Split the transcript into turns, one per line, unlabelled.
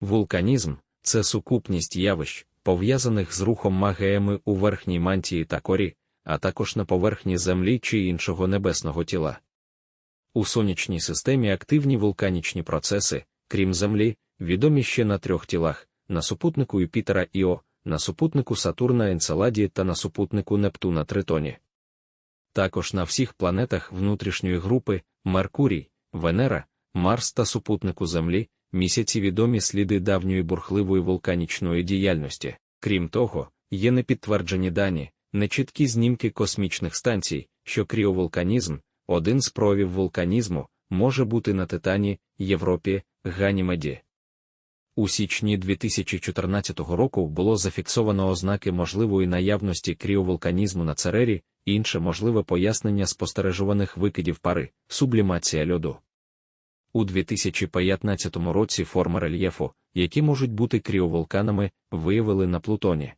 Вулканізм це сукупність явищ, пов'язаних з рухом магіями у верхній мантії та корі, а також на поверхні Землі чи іншого небесного тіла. У сонячній системі активні вулканічні процеси, крім Землі, відомі ще на трьох тілах: на супутнику Юпітера Іо, на супутнику Сатурна Енцеладі та на супутнику Нептуна Тритоні. Також на всіх планетах внутрішньої групи Меркурій, Венера, Марс та супутнику Землі місяці відомі сліди давньої бурхливої вулканічної діяльності. Крім того, є непідтверджені дані, нечіткі знімки космічних станцій, що кріовулканізм, один з проявів вулканізму, може бути на Титані, Європі, Ганімеді. У січні 2014 року було зафіксовано ознаки можливої наявності кріовулканізму на Церері, інше можливе пояснення спостережуваних викидів пари, сублімація льоду. У 2015 році форми рельєфу, які можуть бути кріовулканами, виявили на Плутоні.